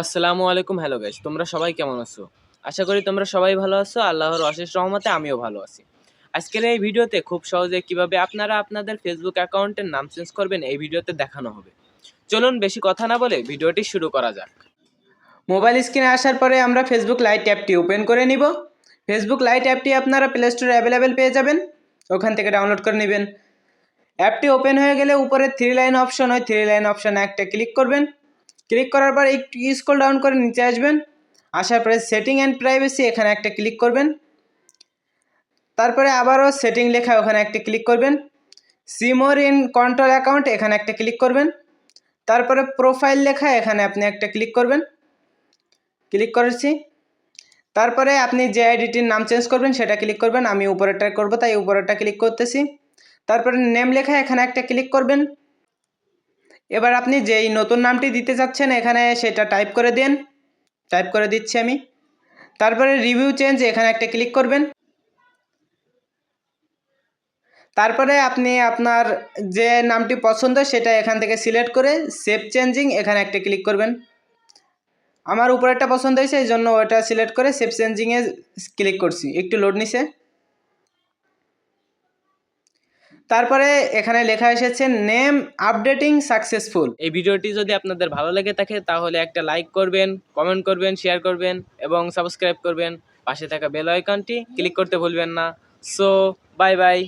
আসসালামু আলাইকুম। Hello guys তোমরা সবাই কেমন আছো? আশা করি তোমরা সবাই ভালো আছো। আল্লাহর অশেষ রহমতে আমিও ভালো আছি। আজকের এই ভিডিওতে খুব সহজে কীভাবে আপনারা আপনাদের ফেসবুক অ্যাকাউন্টের নাম চেঞ্জ করবেন, এই ভিডিওতে দেখানো হবে। চলুন বেশি কথা না বলে ভিডিওটি শুরু করা যাক। মোবাইল স্ক্রিনে আসার পরে আমরা ফেসবুক লাইট অ্যাপটি ওপেন করে নিব। ফেসবুক লাইট অ্যাপটি আপনারা প্লে স্টোরে অ্যাভেলেবেল পেয়ে যাবেন। ওখান থেকে ডাউনলোড করে নেবেন। অ্যাপটি ওপেন হয়ে গেলে উপরে থ্রি লাইন অপশন হয় থ্রি লাইন অপশনে একটা ক্লিক করবেন। ক্লিক করার পর একটু স্ক্রল ডাউন করে নিচে আসবেন। আসার পরে সেটিং অ্যান্ড প্রাইভেসি এখানে একটা ক্লিক করবেন। তারপরে আবারও সেটিং লেখা ওখানে একটা ক্লিক করবেন। সিমোর ইন কন্ট্রোল অ্যাকাউন্ট এখানে একটা ক্লিক করবেন। তারপরে প্রোফাইল লেখা এখানে আপনি একটা ক্লিক করবেন। ক্লিক করেছি। তারপরে আপনি যে আইডিটির নাম চেঞ্জ করবেন সেটা ক্লিক করবেন। আমি উপরেরটা করব, তাই উপরেরটা ক্লিক করতেছি। তারপরে নেম লেখা এখানে একটা ক্লিক করবেন। এবার আপনি যেই নতুন নামটি দিতে চাচ্ছেন এখানে সেটা টাইপ করে দেন। টাইপ করে দিচ্ছি আমি। তারপরে রিভিউ চেঞ্জ এখানে একটা ক্লিক করবেন। তারপরে আপনি আপনার যে নামটি পছন্দ, সেটা এখান থেকে সিলেক্ট করে সেভ চেঞ্জিং এখানে একটা ক্লিক করবেন। আমার উপরেরটা পছন্দ হয়েছে, এই জন্য ওটা সিলেক্ট করে সেভ চেঞ্জিংয়ে ক্লিক করছি। একটু লোড নিছে। তারপরে এখানে লেখা এসেছে, নেম আপডেটিং সাকসেসফুল। এই ভিডিওটি যদি আপনাদের ভালো লেগে থাকে, তাহলে একটা লাইক করবেন, কমেন্ট করবেন, শেয়ার করবেন এবং সাবস্ক্রাইব করবেন। পাশে থাকা বেল আইকনটি ক্লিক করতে ভুলবেন না। So, bye bye.